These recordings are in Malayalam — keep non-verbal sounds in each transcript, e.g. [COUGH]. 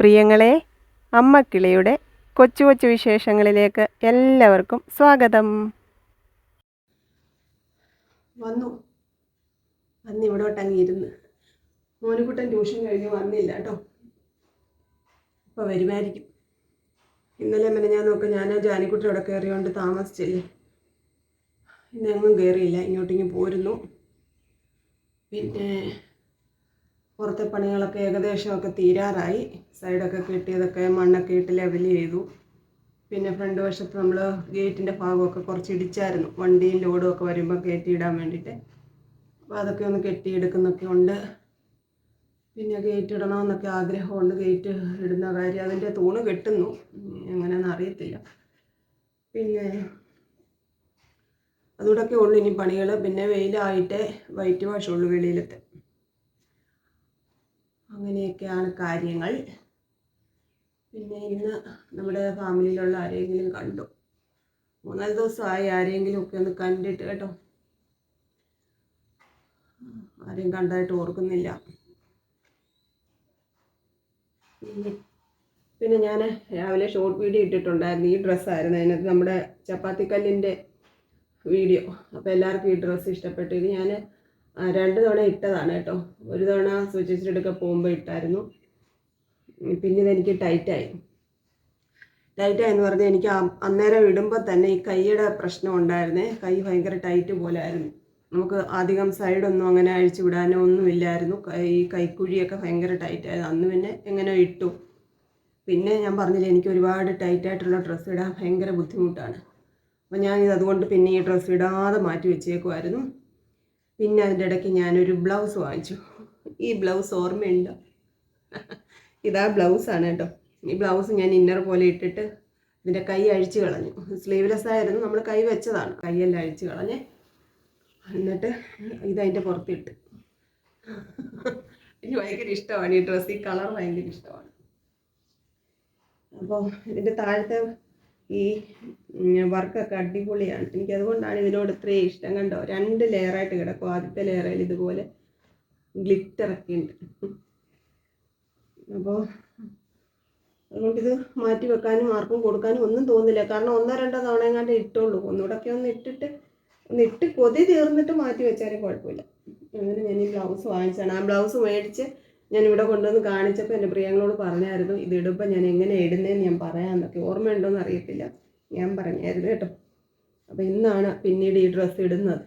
പ്രിയങ്ങളെ അമ്മക്കിളിയുടെ കൊച്ചു കൊച്ചു വിശേഷങ്ങളിലേക്ക് എല്ലാവർക്കും സ്വാഗതം. വന്നു. വന്ന് ഇവിടോട്ടങ്ങ് ഇരുന്ന്. മോനുകുട്ടൻ ട്യൂഷൻ കഴിഞ്ഞ് വന്നില്ല കേട്ടോ. ഇപ്പോൾ വരുമായിരിക്കും. ഇന്നലെ മന ഞാൻ നോക്കാം ഞാൻ ജാനിക്കുട്ടി അവിടെ കയറിയോണ്ട് താമസിച്ചില്ലേ. ഇന്നെങ്ങും കയറിയില്ല. ഇങ്ങോട്ടിങ്ങ് പോരുന്നു. പിന്നെ പുറത്തെ പണികളൊക്കെ ഏകദേശമൊക്കെ തീരാറായി. സൈഡൊക്കെ കെട്ടിയതൊക്കെ മണ്ണൊക്കെ ഇട്ട് ലെവൽ ചെയ്തു. പിന്നെ ഫ്രണ്ട് വശത്ത് നമ്മൾ ഗേറ്റിന്റെ ഭാഗമൊക്കെ കുറച്ച് ഇടിച്ചായിരുന്നു. വണ്ടിയും ലോഡും ഒക്കെ വരുമ്പോൾ കയറ്റിയിടാൻ വേണ്ടിയിട്ട് അപ്പോൾ അതൊക്കെ ഒന്ന് കെട്ടിയെടുക്കുന്നൊക്കെ ഉണ്ട്. പിന്നെ ഗേറ്റ് ഇടണമെന്നൊക്കെ ആഗ്രഹമുണ്ട്. ഗേറ്റ് ഇടുന്ന കാര്യം അതിന്റെ തൂണ് കെട്ടുന്നു. എങ്ങനെയാണെന്ന് അറിയത്തില്ല. പിന്നെ അതുകൂടെയൊക്കെ ഉള്ളു. ഇനി പണികൾ പിന്നെ വെയിലായിട്ട് വൈറ്റ് വാഷ് ഉള്ളു വെളിയിലത്തെ. അങ്ങനെയൊക്കെയാണ് കാര്യങ്ങൾ. പിന്നെ ഇന്ന് നമ്മുടെ ഫാമിലിയിലുള്ള ആരെങ്കിലും കണ്ടു? മൂന്നാൽ ദിവസമായി ആരെങ്കിലും ഒക്കെ ഒന്ന് കണ്ടിട്ട് കേട്ടോ. ആരെയും കണ്ടതായിട്ട് ഓർക്കുന്നില്ല. പിന്നെ ഞാൻ രാവിലെ ഷോർട്ട് വീഡിയോ ഇട്ടിട്ടുണ്ടായിരുന്നു. ഈ ഡ്രസ്സായിരുന്നു അതിനകത്ത് നമ്മുടെ ചപ്പാത്തിക്കല്ലിന്റെ വീഡിയോ അപ്പോൾ എല്ലാവർക്കും ഈ ഡ്രസ്സ് ഇഷ്ടപ്പെട്ടു. ഇത് ഞാൻ രണ്ട് തവണ ഇട്ടതാണ് കേട്ടോ. ഒരു തവണ സൂചിച്ചിട്ടൊക്കെ പോകുമ്പോൾ ഇട്ടായിരുന്നു. പിന്നെ ഇതെനിക്ക് ടൈറ്റായി. ടൈറ്റായി എന്ന് പറഞ്ഞാൽ എനിക്ക് അന്നേരം ഇടുമ്പോൾ തന്നെ ഈ കൈയുടെ പ്രശ്നം ഉണ്ടായിരുന്നേ. കൈ ഭയങ്കര ടൈറ്റ് പോലെ ആയിരുന്നു നമുക്ക് അധികം സൈഡൊന്നും അങ്ങനെ അഴിച്ചു വിടാനോ ഒന്നുമില്ലായിരുന്നു ഈ കൈക്കുഴിയൊക്കെ ഭയങ്കര ടൈറ്റായിരുന്നു അന്ന് പിന്നെ എങ്ങനെ ഇട്ടു. പിന്നെ ഞാൻ പറഞ്ഞില്ലേ എനിക്ക് ഒരുപാട് ടൈറ്റായിട്ടുള്ള ഡ്രസ്സ് ഇടാൻ ഭയങ്കര ബുദ്ധിമുട്ടാണ്. അപ്പോൾ ഞാനിത് അതുകൊണ്ട് പിന്നെ ഈ ഡ്രസ്സ് ഇടാതെ മാറ്റി വെച്ചേക്കുമായിരുന്നു പിന്നെ അതിന്റെ ഇടയ്ക്ക് ഞാനൊരു ബ്ലൗസ് വാങ്ങിച്ചു. ഈ ബ്ലൗസ് ഓർമ്മയുണ്ടോ. ഇതാ ബ്ലൗസാണ് കേട്ടോ. ഈ ബ്ലൗസ് ഞാൻ ഇന്നർ പോലെ ഇട്ടിട്ട് ഇതിന്റെ കൈ അഴിച്ചു കളഞ്ഞു. സ്ലീവ്ലെസ് ആയിരുന്നു. നമ്മൾ കൈ വെച്ചതാണ്. കൈയെല്ലാം അഴിച്ചു കളഞ്ഞ് എന്നിട്ട് ഇതതിന്റെ പുറത്തിട്ട്. എനിക്ക് ഭയങ്കര ഇഷ്ടമാണ്. ഈ ഡ്രസ്സ് ഈ കളർ ഭയങ്കര ഇഷ്ടമാണ്. അപ്പോൾ ഇതിന്റെ താഴത്തെ ഈ വർക്കൊക്കെ അടിപൊളിയാണ്. എനിക്ക് അതുകൊണ്ടാണ് ഇതിനോട് ഇത്രയും ഇഷ്ടം. കണ്ടോ? രണ്ട് ലെയറായിട്ട് കിടക്കും. ആദ്യത്തെ ലെയറിൽ ഇതുപോലെ ഗ്ലിറ്ററൊക്കെ ഉണ്ട്. അപ്പോൾ അതുകൊണ്ടിത് മാറ്റി വെക്കാനും ആർക്കും കൊടുക്കാനും ഒന്നും തോന്നില്ല കാരണം ഒന്നോ രണ്ടോ തവണ എങ്ങാണ്ട് ഇട്ടുള്ളൂ ഒന്നുകൂടെയൊക്കെ ഒന്ന് ഇട്ടിട്ട് ഒന്ന് ഇട്ട് കൊതി തീർന്നിട്ട് മാറ്റി വെച്ചാലും കുഴപ്പമില്ല. അങ്ങനെ ഞാൻ ഈ ബ്ലൗസ് വാങ്ങിച്ചാണ് ആ ബ്ലൗസ് മേടിച്ച് ഞാൻ ഇവിടെ കൊണ്ടുവന്ന് കാണിച്ചപ്പോൾ എന്റെ പ്രിയങ്ങളോട് പറഞ്ഞായിരുന്നു ഇത് ഇടുമ്പോൾ ഞാൻ എങ്ങനെ ഇടുന്നതെന്ന് ഞാൻ പറയാമെന്നൊക്കെ ഓർമ്മയുണ്ടോയെന്ന് അറിയത്തില്ല. ഞാൻ പറഞ്ഞായിരുന്നു കേട്ടോ. അപ്പോൾ ഇന്നാണ് പിന്നീട് ഈ ഡ്രസ്സ് ഇടുന്നത്.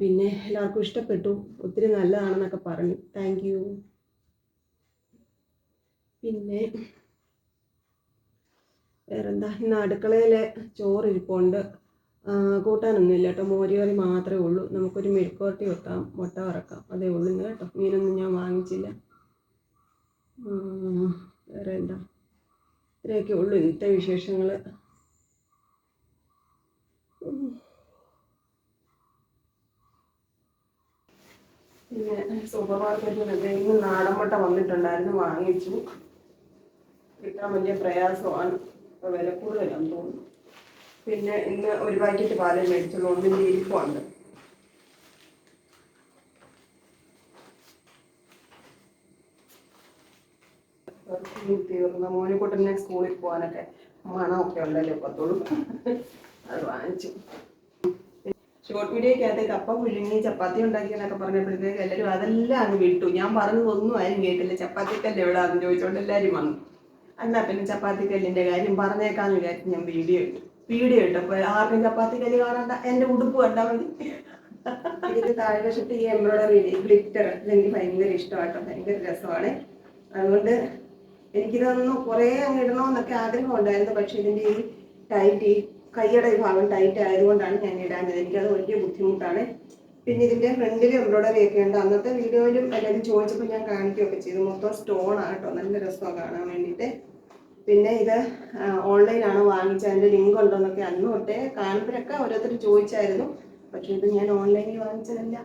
പിന്നെ എല്ലാവർക്കും ഇഷ്ടപ്പെട്ടു. ഒത്തിരി നല്ലതാണെന്നൊക്കെ പറഞ്ഞു. താങ്ക് യു പിന്നെ വേറെന്താ? ഇന്ന് അടുക്കളയിലെ ചോറ് ഇരിപ്പുണ്ട് കൂട്ടാനൊന്നും കൂട്ടാനൊന്നുമില്ല കേട്ടോ. മോരുകറി മാത്രമേ ഉള്ളൂ. നമുക്കൊരു മെഴുക്കുവരട്ടി വെക്കാം. മുട്ട വറക്കാം. അതേ ഉള്ളൂ കേട്ടോ. മീനൊന്നും ഞാൻ വാങ്ങിച്ചില്ല. വേറെ എന്താ ഇത്രയൊക്കെ ഉള്ളൂ ഇന്നത്തെ വിശേഷങ്ങൾ പിന്നെ സൂപ്പർ മാർക്കറ്റിൽ ഇന്ന് നാടൻ മുട്ട വന്നിട്ടുണ്ടായിരുന്നു വാങ്ങിച്ചു. കിട്ടാൻ വലിയ പ്രയാസമാണ്. വില കൂടുതലാണെന്ന് തോന്നുന്നു. പിന്നെ ഇന്ന് ഒരു പാക്കറ്റ് പാലേ മേടിച്ചുള്ളൂ ഒന്നിന്റെ ഇരിപ്പുണ്ട്. തീർന്ന. മോനിക്കുട്ടനെ സ്കൂളിൽ പോകാനൊക്കെ മണമൊക്കെ ഉണ്ടല്ലോ? പത്തോളൂ അത് വാങ്ങിച്ചു. ഷോർട്ട് വീഡിയോക്കകത്ത് കപ്പ പുഴുങ്ങി ചപ്പാത്തി ഉണ്ടാക്കിയെന്നൊക്കെ പറഞ്ഞപ്പോഴത്തേക്ക് എല്ലാവരും അതെല്ലാം അങ്ങ് വിട്ടു. ഞാൻ പറഞ്ഞതൊന്നും ആരും കേട്ടില്ല. ചപ്പാത്തിക്കല്ല് എവിടെയാണെന്ന് ചോദിച്ചുകൊണ്ട് എല്ലാവരും വന്നു. എന്നാ പിന്നെ ചപ്പാത്തിക്കല്ലിന്റെ കാര്യം പറഞ്ഞേക്കാന്ന് വിചാരിച്ച് ഞാൻ വീഡിയോ ഇട്ടു. വീഡിയോ ഇട്ടു ഇട്ടപ്പോൾ ആർക്കും ചപ്പാത്തിക്കല്ല് കാണണ്ട. എന്റെ ഉടുപ്പ് കണ്ടാൽ മതി. താഴെ വശത്ത് ഈ എംബ്രോയിഡറി ഗ്ലിറ്റർ ഇതെനിക്ക് ഭയങ്കര ഇഷ്ടമാട്ടോ. ഭയങ്കര രസമാണ്. അതുകൊണ്ട് എനിക്കിതൊന്ന് കുറേ അങ്ങ് ഇടണമെന്നൊക്കെ ആഗ്രഹം ഉണ്ടായിരുന്നു പക്ഷെ ഇതിന്റെ ഈ ടൈറ്റ് ഈ കൈയുടെ ഈ ഭാഗം ടൈറ്റ് ആയതുകൊണ്ടാണ് ഞാൻ ഇടാഞ്ഞത്. എനിക്കത് വലിയ ബുദ്ധിമുട്ടാണ്. പിന്നെ ഇതിന്റെ ഫ്രണ്ടിൽ എംബ്രോയിഡറി ഒക്കെ ഉണ്ട്. അന്നത്തെ വീഡിയോയിലും എല്ലാവരും ചോദിച്ചപ്പോൾ ഞാൻ കാണിക്കുകയൊക്കെ ചെയ്തു. മൊത്തം സ്റ്റോൺ കേട്ടോ. നല്ല രസമാണ് കാണാൻ വേണ്ടിയിട്ട്. പിന്നെ ഇത് ഓൺലൈനാണ് വാങ്ങിച്ചത്. അതിന്റെ ലിങ്ക് ഉണ്ടോന്നൊക്കെ അന്ന് തൊട്ടേ കാണുമ്പോഴൊക്കെ ഓരോരുത്തർ ചോദിച്ചായിരുന്നു. പക്ഷേ ഇത് ഞാൻ ഓൺലൈനിൽ വാങ്ങിച്ചതല്ല.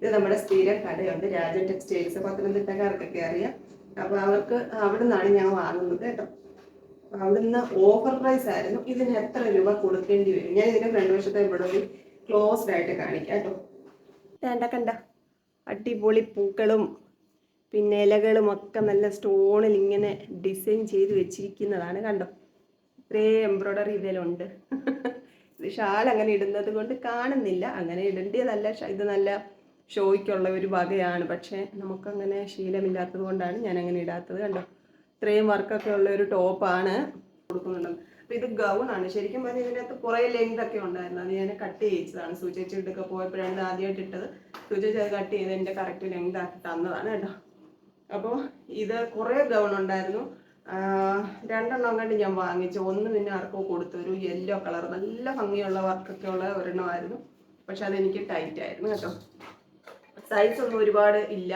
ഇത് നമ്മുടെ സ്ഥിരം കടയുണ്ട്. രാജ ടെക്സ്റ്റൈൽസ് പത്തനംതിട്ടക്കാർക്കൊക്കെ അറിയാം. അപ്പോൾ അവർക്ക് അവിടെ നിന്നാണ് ഞാൻ വാങ്ങുന്നത് കേട്ടോ. അവിടുന്ന് ഓഫർ പ്രൈസ് ആയിരുന്നു. ഇതിന് എത്ര രൂപ കൊടുക്കേണ്ടി വരും? ഞാൻ ഇതിന്റെ ഫ്രണ്ട് വശത്തെ ഇവിടെ ക്ലോസ്ഡ് ആയിട്ട് കാണിക്കാം കേട്ടോ. കണ്ട. അടിപൊളി പൂക്കളും പിന്നെ ഇലകളും ഒക്കെ നല്ല സ്റ്റോണിൽ ഇങ്ങനെ ഡിസൈൻ ചെയ്ത് വെച്ചിരിക്കുന്നതാണ് കണ്ടോ? ഇത്രേ എംബ്രോയ്ഡറി ഇതിലുണ്ട് ഇത് ഷാൾ അങ്ങനെ ഇടുന്നത് കൊണ്ട് കാണുന്നില്ല. അങ്ങനെ ഇടേണ്ടതല്ല. ഇത് നല്ല ഷോയ്ക്കുള്ള ഒരു വകയാണ്. പക്ഷേ നമുക്കങ്ങനെ ശീലമില്ലാത്തത് കൊണ്ടാണ് ഞാൻ അങ്ങനെ ഇടാത്തത്. കണ്ടോ? ഇത്രയും വർക്കൊക്കെ ഉള്ള ഒരു ടോപ്പാണ് കൊടുക്കുന്നുണ്ട് അപ്പോൾ ഇത് ഗൗണാണ് ശരിക്കും പറഞ്ഞാൽ ഇതിനകത്ത് കുറേ ലെങ്ത് ഒക്കെ ഉണ്ടായിരുന്നു. അത് ഞാൻ കട്ട് ചെയ്യിച്ചതാണ്. സൂചിച്ചിട്ടൊക്കെ പോയപ്പോഴാണ് ഇത് ആദ്യമായിട്ട് ഇട്ടത്. സൂചിച്ച് അത് കട്ട് ചെയ്ത് എന്റെ കറക്റ്റ് ലെങ്ത് ആക്കി തന്നതാണ് കേട്ടോ. അപ്പോൾ ഇത് കുറേ ഗൗൺ ഉണ്ടായിരുന്നു. രണ്ടെണ്ണം കണ്ട് ഞാൻ വാങ്ങിച്ചു. ഒന്ന് പിന്നെ ആർക്കോ കൊടുത്തു. ഒരു യെല്ലോ കളർ നല്ല ഭംഗിയുള്ള വർക്കൊക്കെ ഉള്ള ഒരെണ്ണമായിരുന്നു. പക്ഷെ അതെനിക്ക് ടൈറ്റ് ആയിരുന്നു കേട്ടോ. സൈസ് ഒന്നും ഒരുപാട് ഇല്ല.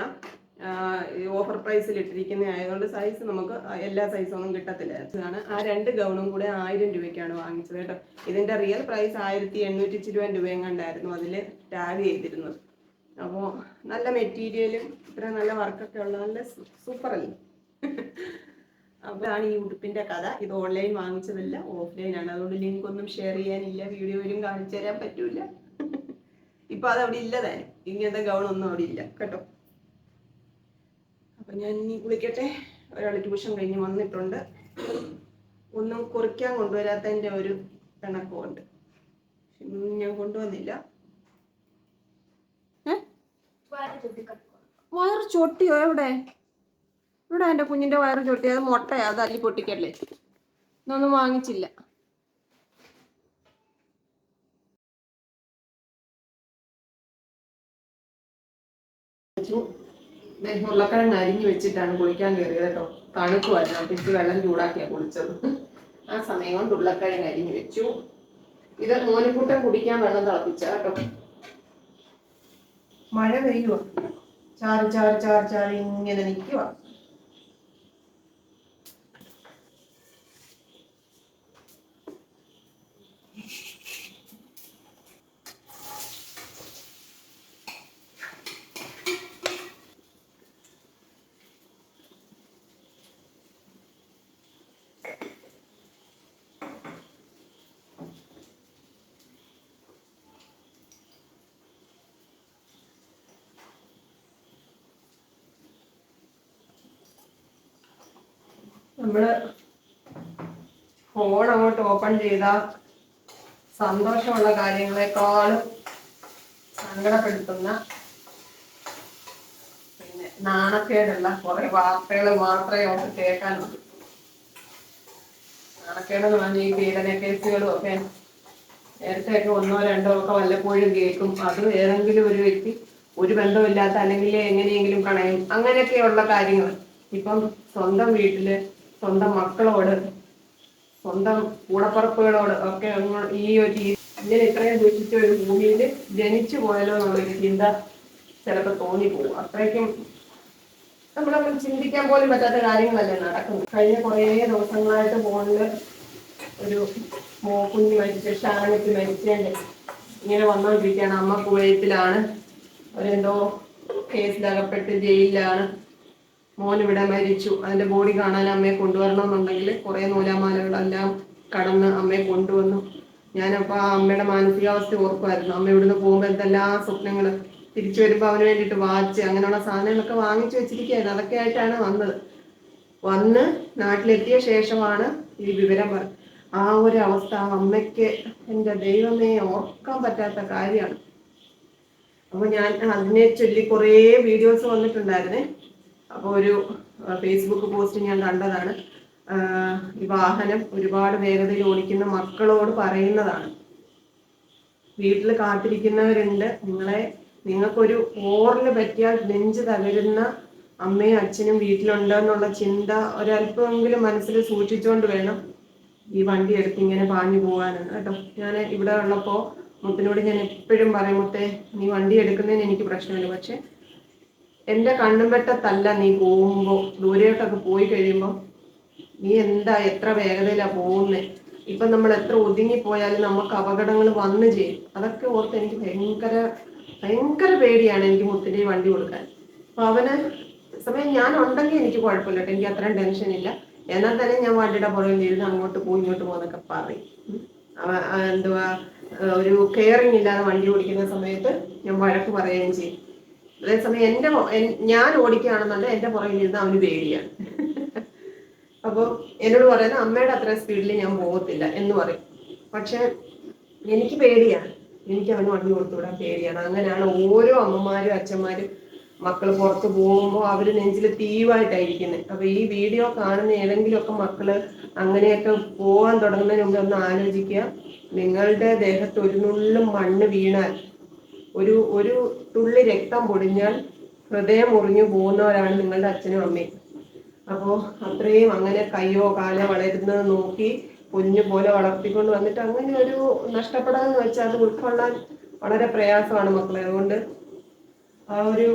ഓഫർ പ്രൈസിൽ ഇട്ടിരിക്കുന്ന ആയതുകൊണ്ട് സൈസ് നമുക്ക് എല്ലാ സൈസൊന്നും കിട്ടത്തില്ല. ആ രണ്ട് ഗൗണും കൂടെ ആയിരം രൂപയ്ക്കാണ് വാങ്ങിച്ചത് കേട്ടോ. ഇതിന്റെ റിയൽ പ്രൈസ് ആയിരത്തി എണ്ണൂറ്റി ചിരുവൻ രൂപയും കണ്ടായിരുന്നു. അതിൽ ടാഗ് ചെയ്തിരുന്നത് അപ്പോൾ നല്ല മെറ്റീരിയലും ഇത്ര നല്ല വർക്കൊക്കെ ഉള്ള നല്ല സൂപ്പർ അല്ലേ? അപ്പോഴാണ് ഈ ഉടുപ്പിന്റെ കഥ. ഇത് ഓൺലൈൻ വാങ്ങിച്ചതല്ല ഓഫ്ലൈൻ ആണ്. അതുകൊണ്ട് ലിങ്ക് ഒന്നും ഷെയർ ചെയ്യാനില്ല. വീഡിയോയിലും കാണിച്ചു തരാൻ പറ്റൂല. ഇപ്പൊ അത് അവിടെ ഇല്ല താനും ഇങ്ങനത്തെ ഗൗൺ ഒന്നും അവിടെ ഇല്ല. കേട്ടോ? അപ്പൊ ഞാൻ ഇനി കുളിക്കട്ടെ. ഒരാൾ ട്യൂഷൻ കഴിഞ്ഞ് വന്നിട്ടുണ്ട്. ഒന്നും കുറിക്കാൻ കൊണ്ടുവരാത്തതിന്റെ ഒരു പിണക്കമുണ്ട്. ഞാൻ കൊണ്ടുവന്നില്ല? വയറ് ചൊട്ടിയോ എവിടെ? ഇവിടെ എന്റെ കുഞ്ഞിന്റെ വയറ് ചൊട്ടി അത് മുട്ടയാ. അത് അല്ലി പൊട്ടിക്കല്ലേ? ഇതൊന്നും വാങ്ങിച്ചില്ല. ദേ ഉരുളക്കിഴങ്ങ് അരിഞ്ഞു വെച്ചിട്ടാണ് കുളിക്കാൻ കയറിയത് കേട്ടോ. തണുക്കുമായിരുന്നു അപ്പൊ ഇച്ചിരി വെള്ളം ചൂടാക്കിയാണ് കുളിച്ചത്. ആ സമയം കൊണ്ട് ഉരുളക്കിഴങ്ങ് അരിഞ്ഞു വെച്ചു. ഇത് മോനിക്കുട്ടൻ കുടിക്കാൻ വെള്ളം തിളപ്പിച്ച കേട്ടോ. മഴ പെയ്യുക ചാറ് ചാറ് ചാറ് ചാറ് ഇങ്ങനെ നിൽക്കുക നമ്മൾ ഫോൺ അങ്ങോട്ട് ഓപ്പൺ ചെയ്താൽ സന്തോഷമുള്ള കാര്യങ്ങളെക്കാളും സങ്കടപ്പെടുത്തുന്ന പിന്നെ നാണക്കേടുള്ള കുറെ വാർത്തകൾ മാത്രമേ നമുക്ക് കേൾക്കാനുള്ളൂ നാണക്കേടെന്ന് പറഞ്ഞ ഈ പീഡന കേസുകളും ഒക്കെ നേരത്തെയൊക്കെ ഒന്നോ രണ്ടോ ഒക്കെ വല്ലപ്പോഴും കേൾക്കും. അത് ഏതെങ്കിലും ഒരു വ്യക്തി ഒരു ബന്ധമില്ലാത്ത അല്ലെങ്കിൽ എങ്ങനെയെങ്കിലും കളയും അങ്ങനെയൊക്കെയുള്ള കാര്യങ്ങൾ ഇപ്പം സ്വന്തം വീട്ടിൽ സ്വന്തം മക്കളോട് സ്വന്തം കൂടപ്പറപ്പുകളോട് ഒക്കെ അങ്ങ് ഈ ഒരു ഇങ്ങനെ ഇത്രയും ദൂഷിച്ച ഒരു ഭൂമിയിൽ ജനിച്ചു പോയാലോ എന്നുള്ളൊരു ചിന്ത ചിലപ്പോൾ തോന്നിപ്പോകും അത്രയ്ക്കും നമ്മളങ്ങനെ ചിന്തിക്കാൻ പോലും പറ്റാത്ത കാര്യങ്ങളല്ലേ നടക്കുന്നത്. കഴിഞ്ഞ കുറേ ദിവസങ്ങളായിട്ട് ഫോണിൽ ഒരു കുഞ്ഞ് മരിച്ച ഷാനത്ത് മരിച്ചതിന്റെ ഇങ്ങനെ വന്നുകൊണ്ടിരിക്കുകയാണ്. അമ്മ കുവൈത്തിലാണ് അവരെന്തോ കേസിലകപ്പെട്ട് ജയിലിലാണ് മോൻ ഇവിടെ മരിച്ചു. അതിന്റെ ബോഡി കാണാൻ അമ്മയെ കൊണ്ടുവരണമെന്നുണ്ടെങ്കിൽ കുറെ നൂലാമാലകളെല്ലാം കടന്ന് അമ്മയെ കൊണ്ടുവന്നു. ഞാനപ്പോ ആ അമ്മയുടെ മാനസികാവസ്ഥ ഓർക്കുമായിരുന്നു. അമ്മ ഇവിടുന്ന് പോകുമ്പോൾ എന്തെല്ലാം സ്വപ്നങ്ങൾ. തിരിച്ചു വരുമ്പോ അവന് വേണ്ടിയിട്ട് വാച്ച് അങ്ങനെയുള്ള സാധനങ്ങളൊക്കെ വാങ്ങിച്ചു വെച്ചിരിക്കുകയായിരുന്നു. അതൊക്കെ ആയിട്ടാണ് വന്നത്. വന്ന് നാട്ടിലെത്തിയ ശേഷമാണ് ഈ വിവരം പറഞ്ഞത് ആ ഒരു അവസ്ഥ. അമ്മയ്ക്ക് എന്റെ ദൈവമേ ഓർക്കാൻ പറ്റാത്ത കാര്യമാണ്. അപ്പൊ ഞാൻ അതിനെ ചൊല്ലി കുറേ വീഡിയോസ് വന്നിട്ടുണ്ടായിരുന്നേ. അപ്പോൾ ഒരു ഫേസ്ബുക്ക് പോസ്റ്റ് ഞാൻ കണ്ടതാണ്. ഈ വാഹനം ഒരുപാട് വേഗതയിൽ ഓടിക്കുന്ന മക്കളോട് പറയുന്നതാണ്. വീട്ടിൽ കാത്തിരിക്കുന്നവരുണ്ട്. നിങ്ങളെ നിങ്ങൾക്കൊരു ഓറിൽ പറ്റിയാൽ നെഞ്ച് തകരുന്ന അമ്മയും അച്ഛനും വീട്ടിലുണ്ട് എന്നുള്ള ചിന്ത ഒരല്പമെങ്കിലും മനസ്സിൽ സൂക്ഷിച്ചുകൊണ്ട് വേണം ഈ വണ്ടി എടുത്ത് ഇങ്ങനെ പാഞ്ഞു പോകാനെന്ന് കേട്ടോ ഞാൻ ഇവിടെ ഉള്ളപ്പോൾ മുത്തിനോട് ഞാൻ എപ്പോഴും പറയും മുത്തേ നീ വണ്ടി എടുക്കുന്നതിന് എനിക്ക് പ്രശ്നമില്ല. പക്ഷെ എന്റെ കണ്ണും വെട്ടത്തല്ല നീ പോകുമ്പോൾ ദൂരെയോട്ടൊക്കെ പോയി കഴിയുമ്പോൾ നീ എന്താ എത്ര വേഗതയിലാ പോകുന്നേ? ഇപ്പൊ നമ്മൾ എത്ര ഒതുങ്ങിപ്പോയാലും നമുക്ക് അപകടങ്ങൾ വന്നു ചെയ്യും അതൊക്കെ ഓർത്ത് എനിക്ക് ഭയങ്കര ഭയങ്കര പേടിയാണ് എനിക്ക് മുത്തിന്റെ വണ്ടി കൊടുക്കാൻ. അപ്പൊ അവന് സമയം ഞാൻ ഉണ്ടെങ്കിൽ എനിക്ക് കുഴപ്പമില്ല കേട്ടോ. എനിക്ക് അത്രയും ടെൻഷൻ ഇല്ല. എന്നാൽ തന്നെ ഞാൻ വണ്ടിയുടെ പുറകിൽ ഇരുന്ന് അങ്ങോട്ട് പോയി ഇങ്ങോട്ട് പോകുന്നൊക്കെ പറയും. എന്തുവാ ഒരു കെയറിങ് ഇല്ലാതെ വണ്ടി ഓടിക്കുന്ന സമയത്ത് ഞാൻ വഴക്ക് പറയുകയും ചെയ്യും. അതേസമയം എന്റെ ഞാൻ ഓടിക്കുകയാണെന്നുണ്ടെങ്കിൽ എന്റെ പുറകിൽ ഇരുന്ന് അവന് പേടിയാണ്. അപ്പോൾ എന്നോട് പറയുന്നത് അമ്മയുടെ അത്ര സ്പീഡിൽ ഞാൻ പോകത്തില്ല എന്ന് പറയും. പക്ഷെ എനിക്ക് പേടിയാണ്. എനിക്ക് അവന് വണ്ടി കൊടുത്തുവിടാൻ പേടിയാണ്. അങ്ങനെയാണ് ഓരോ അമ്മമാരും അച്ഛന്മാരും മക്കൾ പുറത്ത് പോകുമ്പോൾ അവർ നെഞ്ചിൽ തീവായിട്ടായിരിക്കുന്നത് അപ്പൊ ഈ വീഡിയോ കാണുന്ന ഏതെങ്കിലുമൊക്കെ മക്കൾ അങ്ങനെയൊക്കെ പോകാൻ തുടങ്ങുന്നതിന് മുമ്പ് ഒന്ന് ആലോചിക്കുക. നിങ്ങളുടെ ദേഹത്ത് ഒരു നുള്ളും മണ്ണ് വീണാൽ ഒരു ഒരു തുള്ളി രക്തം പൊടിഞ്ഞാൽ ഹൃദയം മുറിഞ്ഞു പോകുന്നവരാണ് നിങ്ങളുടെ അച്ഛനും അമ്മയും. അപ്പോ അത്രയും അങ്ങനെ കയ്യോ കാലോ വളരുന്നത് നോക്കി കുഞ്ഞു പോലെ വളർത്തിക്കൊണ്ട് വന്നിട്ട് അങ്ങനെ ഒരു നഷ്ടപ്പെടാന്ന് വെച്ചാൽ അത് ഉൾക്കൊള്ളാൻ വളരെ പ്രയാസമാണ് മക്കളെ. അതുകൊണ്ട് ആ ഒരു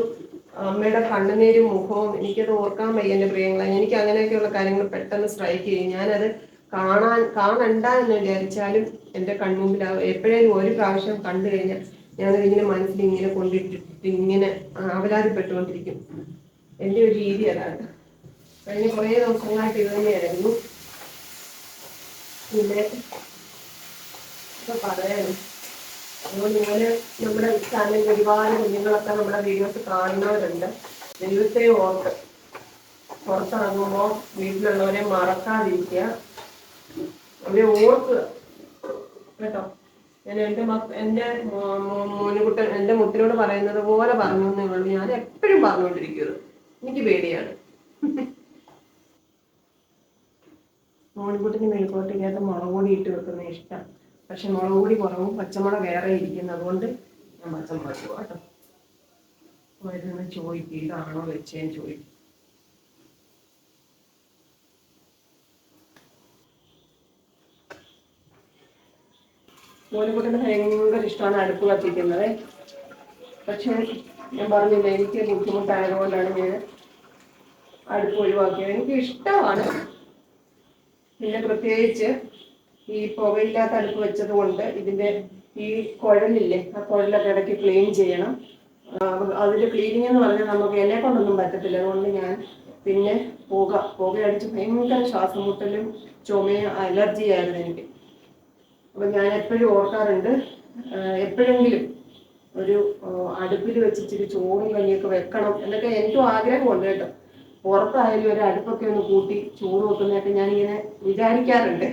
അമ്മയുടെ കണ്ണുനീരും മുഖവും എനിക്കത് ഓർക്കാൻ വയ്യ എന്റെ പ്രിയങ്ങളെ. എനിക്ക് അങ്ങനെയൊക്കെയുള്ള കാര്യങ്ങൾ പെട്ടെന്ന് സ്ട്രൈക്ക് ചെയ്യും. ഞാനത് കാണാൻ കാണണ്ട എന്ന് വിചാരിച്ചാലും എന്റെ കൺമുമ്പിൽ എപ്പോഴേലും ഒരു പ്രാവശ്യം കണ്ടു കഴിഞ്ഞാൽ ഞാനത് ഇങ്ങനെ മനസ്സിൽ ഇങ്ങനെ കൊണ്ടിട്ടിട്ട് ഇങ്ങനെ ആവലാതിപ്പെട്ടുകൊണ്ടിരിക്കും എന്റെ ഒരു രീതി അതാണ്. കഴിഞ്ഞ കുറേ ദിവസങ്ങളായിട്ട് ഇത് തന്നെയായിരുന്നു. പിന്നെ ഇപ്പൊ പറയാനും അപ്പോൾ നിങ്ങൾ നമ്മുടെ ചാനലിൽ ഒരുപാട് കുഞ്ഞുങ്ങളൊക്കെ നമ്മുടെ വീഡിയോസ് കാണുന്നവരുണ്ട്. ദൈവത്തെ ഓർത്ത് പുറത്തിറങ്ങുമ്പോൾ വീട്ടിലുള്ളവരെ മറക്കാതിരിക്കുക. അവരെ ഓർക്കുക. കേട്ടോ? ഞാൻ എന്റെ മക്ക എന്റെ മോനുകുട്ടൻ എന്റെ മുത്തിനോട് പറയുന്നത് പോലെ പറഞ്ഞു എന്നേ ഞാൻ എപ്പോഴും പറഞ്ഞുകൊണ്ടിരിക്കുന്നത്. എനിക്ക് പേടിയാണ്. [LAUGHS] മോൻകുട്ടിന് മെഴുക്കോട്ടിക്കകത്ത് മുളക് പൊടി ഇട്ട് വെക്കുന്ന ഇഷ്ടം. പക്ഷെ മുളക് കുറവും പച്ചമുളക് വേറെ ഇരിക്കുന്നത് കൊണ്ട് ഞാൻ പച്ചമുളക് കേട്ടോ. ചോദിക്കും ഇതാണോ വെച്ചേന്ന് ചോദിക്കും. മോനുകുട്ടിന് ഭയങ്കര ഇഷ്ടമാണ് അടുപ്പ് കത്തിക്കുന്നത്. പക്ഷേ ഞാൻ പറഞ്ഞില്ല എനിക്ക് ബുദ്ധിമുട്ടായതുകൊണ്ടാണ് ഞാൻ അടുപ്പ് ഒഴിവാക്കിയത്. എനിക്ക് ഇഷ്ടമാണ്. പിന്നെ പ്രത്യേകിച്ച് ഈ പുകയില്ലാത്ത അടുപ്പ് വെച്ചത് കൊണ്ട് ഇതിന്റെ ഈ കുഴലില്ലേ ആ കുഴലൊക്കെ ഇടയ്ക്ക് ക്ലീൻ ചെയ്യണം. അതിന്റെ ക്ലീനിങ് എന്ന് പറഞ്ഞാൽ നമുക്ക് എന്നെ കൊണ്ടൊന്നും പറ്റത്തില്ല. അതുകൊണ്ട് ഞാൻ പിന്നെ പുക പുകയടിച്ച് ഭയങ്കര ശ്വാസം മുട്ടലും ചുമയും അലർജി ആയിരുന്നു എനിക്ക്. അപ്പൊ ഞാൻ എപ്പോഴും ഓർക്കാറുണ്ട് എപ്പോഴെങ്കിലും ഒരു അടുപ്പിൽ വെച്ചിട്ട് ചോറും കഞ്ഞിയൊക്കെ വെക്കണം എന്നൊക്കെ എനിക്കും ആഗ്രഹമുണ്ട് കേട്ടോ. പുറത്തായാലും ഒരു അടുപ്പൊക്കെ ഒന്ന് കൂട്ടി ചോറ് വെക്കുന്നതൊക്കെ ഞാനിങ്ങനെ വിചാരിക്കാറുണ്ട്.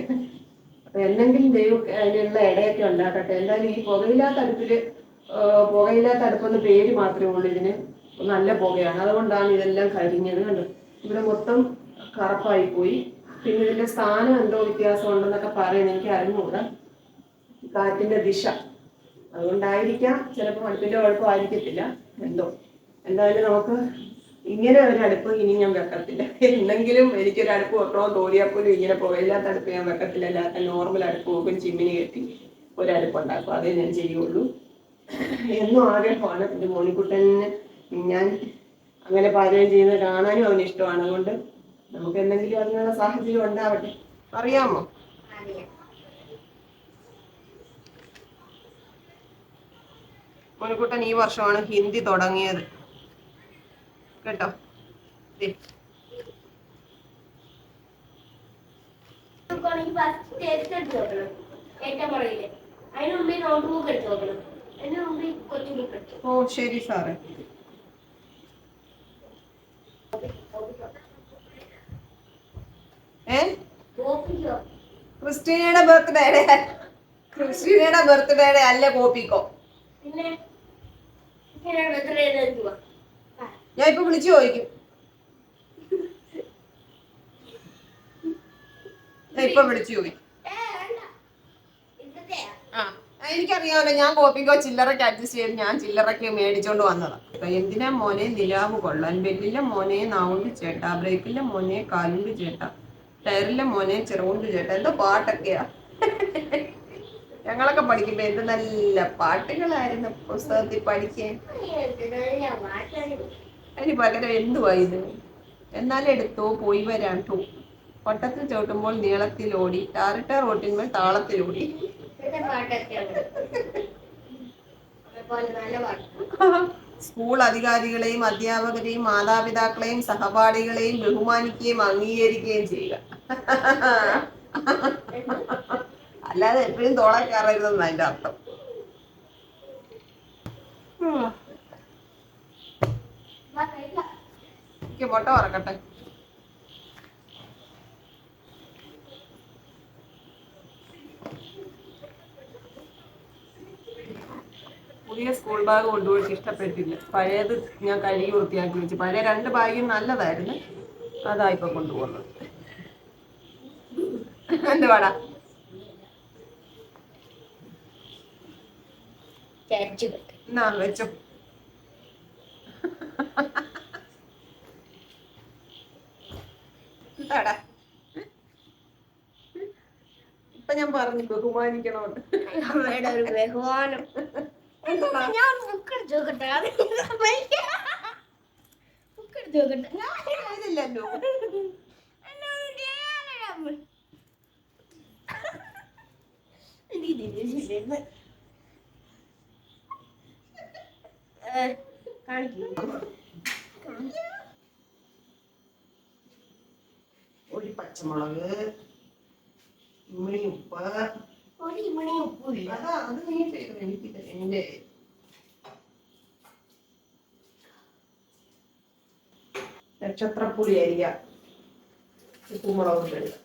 അപ്പൊ എന്തെങ്കിലും ദൈവം അതിനുള്ള ഇടയൊക്കെ ഉണ്ടാക്കട്ടെ. എന്തായാലും ഈ പുകയില്ലാത്ത അടുപ്പിൽ പുകയില്ലാത്ത അടുപ്പെന്ന് പേര് മാത്രമേ ഉള്ളൂ ഇതിന്. നല്ല പുകയാണ്. അതുകൊണ്ടാണ് ഇതെല്ലാം കരിഞ്ഞത് കണ്ടു? ഇവിടെ മൊത്തം കറുപ്പായി പോയി പിന്നെ ഇതിന്റെ സ്ഥാനം എന്തോ വ്യത്യാസം ഉണ്ടെന്നൊക്കെ പറയുന്നത് എനിക്ക് അറിഞ്ഞുകൂടാ. കാറ്റിന്റെ ദിശ. അതുകൊണ്ടായിരിക്കാം ചിലപ്പോൾ അടുപ്പിന്റെ കുഴപ്പമായിരിക്കത്തില്ല. എന്തോ. എന്തായാലും നമുക്ക് ഇങ്ങനെ ഒരു അടുപ്പ് ഇനി ഞാൻ വെക്കത്തില്ല. എന്നെങ്കിലും എനിക്കൊരു അടുപ്പ് വെക്കണമെന്ന് തോന്നിയാൽ പോലും ഇങ്ങനെ പുകയില്ലാത്ത അടുപ്പ് ഞാൻ വെക്കത്തില്ല. അല്ലാത്ത നോർമൽ അടുപ്പ് വെക്കും. ചിമ്മിനി കെട്ടി ഒരു അടുപ്പ് ഉണ്ടാക്കും അതേ ഞാൻ ചെയ്യുള്ളൂ. എന്നും ആഗ്രഹമാണ്. എന്റെ മോണിക്കുട്ടനെ ഞാൻ അങ്ങനെ പാചകം ചെയ്യുന്നത് കാണാനും അവന് ഇഷ്ടമാണ്. അതുകൊണ്ട് നമുക്ക് എന്തെങ്കിലും അതിനുള്ള സാഹചര്യം ഉണ്ടാവട്ടെ. അറിയാമോ? മോനിക്കുട്ടൻ ഈ വർഷമാണ് ഹിന്ദി തുടങ്ങിയത്. കേട്ടോ? ഓ ശരി സാറേ. ഏ? ക്രിസ്റ്റീനയുടെ ബർത്ത്ഡേയുടെ ക്രിസ്റ്റീനയുടെ ബർത്ത്ഡേയുടെ അല്ല കോപ്പിക്കോ പിന്നെ? ഞാൻ ഇപ്പൊ വിളിച്ചു ചോദിക്കും. ഞാൻ ഇപ്പൊ വിളിച്ചു ചോദിക്കും. ആ. എനിക്കറിയാമല്ലോ ഞാൻ കോപ്പിക്കോ ചില്ലറയ്ക്ക് അഡ്ജസ്റ്റ് ചെയ്ത് ഞാൻ ചില്ലറയ്ക്ക് മേടിച്ചോണ്ട് വന്നതാണ് അപ്പൊ എന്തിനാ മോനെ നിലാവ് കൊള്ളാൻ ബെല്ലിലെ മോനെ നാവുണ്ട് ചേട്ടാ ബ്രേക്കിലെ മോനെ കാലുണ്ട് ചേട്ടാ ടയറിലെ മോനെ ചെറുകൊണ്ട് ചേട്ടാ. എന്താ പാട്ടൊക്കെയാ. ഞങ്ങളൊക്കെ പഠിക്കുമ്പോ എന്ത് നല്ല പാട്ടുകളായിരുന്നു പുസ്തകത്തിൽ പഠിക്കാൻ. അതിന് പകരം എന്തുവാ ഇത്? എന്നാലെടുത്തോ പോയി വരാം ടൂ വട്ടത്തിൽ ചവിട്ടുമ്പോൾ നീളത്തിലോടി ടാറിട്ട റോട്ടിന്മേൽ താളത്തിലോടി സ്കൂൾ അധികാരികളെയും അധ്യാപകരെയും മാതാപിതാക്കളെയും സഹപാഠികളെയും ബഹുമാനിക്കുകയും അംഗീകരിക്കുകയും ചെയ്യുക. അല്ലാതെ എപ്പോഴും തോളെ കയറരുതെന്ന് അതിന്റെ അർത്ഥം. എനിക്ക് മുട്ട വറക്കട്ടെ പുതിയ സ്കൂൾ ബാഗ് കൊണ്ടുപോയിട്ട് ഇഷ്ടപ്പെട്ടില്ല. പഴയത് ഞാൻ കഴുകി വൃത്തിയാക്കി വെച്ചു. പഴയ രണ്ട് ബാഗും നല്ലതായിരുന്നു. അതായിപ്പോ ഇപ്പൊ കൊണ്ടുപോകുന്നത്. എന്തുവാടാ? എന്നാ വെച്ചോ. എന്താടാ? ഇപ്പൊ ഞാൻ പറഞ്ഞു ബഹുമാനിക്കണോന്ന്. ഒരു ബഹുമാനം. ഞാൻ ബുക്ക് എടുത്ത് നോക്കട്ടെ ബുക്ക് എടുത്ത് നോക്കട്ടെ. എനിക്ക് തിരിച്ചിരുന്ന്. ഏ, കാണിക്കൂ. ഒരു പച്ചമുളക് ഉള്ളി ഉപ്പ് ഒരു ഇമണി ഉപ്പില്ല അതാ അത് നീ ചെയ്തു എനിക്കിത് എന്റെ നക്ഷത്രപ്പുളി അരിയ ഉപ്പുമുളക് ഇടുക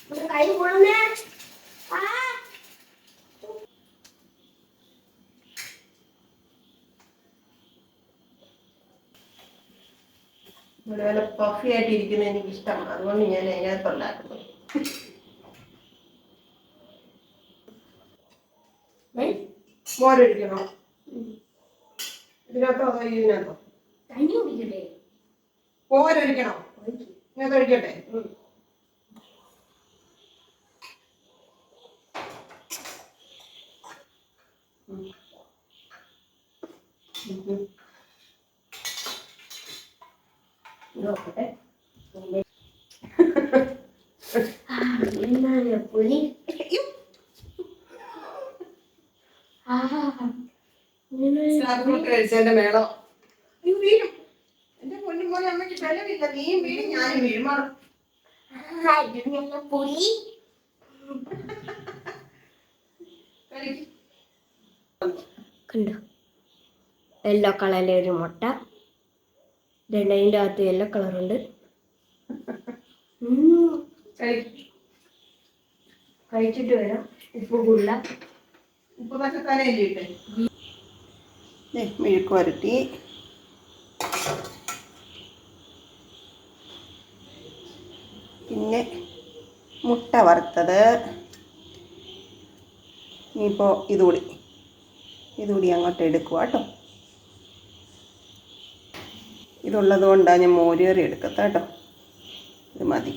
ഇവിടെ കൈ കൊള്ളുന്നേ ആ അതുപോലെ പഫി ആയിട്ട് ഇരിക്കുന്നത് എനിക്ക് ഇഷ്ടമാണ് അതുകൊണ്ട് ഞാൻ അതിനകത്ത് ഉണ്ടാക്കുന്നത് ഏ? മോരൊഴിക്കണോ ഇതിനകത്തോ അതോ ഇതിനകത്തോ? മോരൊഴിക്കണോ ഇതിനകത്ത് ഒഴിക്കട്ടെ നോക്കട്ടെ. എന്താണ് പുലി മേളം? അയ്യോ, വീഴും. എന്റെ പൊന്നു മോനെ അമ്മയ്ക്ക് ബലമില്ല. നീയും വീഴും ഞാനും വീഴും. മാറും. ആ, ഇത് ഞങ്ങൾ പുലി കണ്ടോ? യെല്ലോ കളറിലെ ഒരു മുട്ട. അതിന്റെ അകത്ത് യെല്ലോ കളറുണ്ട്. കഴിച്ചിട്ട് വരാം ഉപ്പ് കൂടുതല. ഉപ്പ് ഇല്ലേ മെഴുക്ക് വരട്ടി. പിന്നെ മുട്ട വറുത്തത്. ഇനിയിപ്പോൾ ഇതുകൂടി. ഇതുകൂടി അങ്ങോട്ട് എടുക്കുക കേട്ടോ ഇതുള്ളത് കൊണ്ടാണ് ഞാൻ മോരുകറി എടുക്കത്ത കേട്ടോ. ഇത് മതി.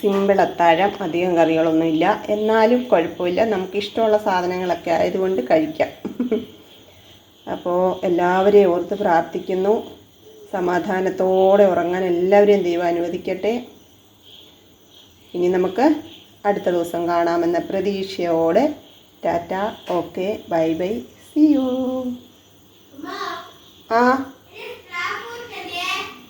സിമ്പിൾ അത്താഴം അധികം കറികളൊന്നുമില്ല എന്നാലും കുഴപ്പമില്ല. നമുക്ക് ഇഷ്ടമുള്ള സാധനങ്ങളൊക്കെ ആയതുകൊണ്ട് കഴിക്കാം. അപ്പോൾ എല്ലാവരെയും ഓർത്ത് പ്രാർത്ഥിക്കുന്നു. സമാധാനത്തോടെ ഉറങ്ങാൻ എല്ലാവരെയും ദൈവം അനുവദിക്കട്ടെ. ഇനി നമുക്ക് അടുത്ത ദിവസം കാണാമെന്ന പ്രതീക്ഷയോടെ tata. Okay. Bye bye. See you ആ.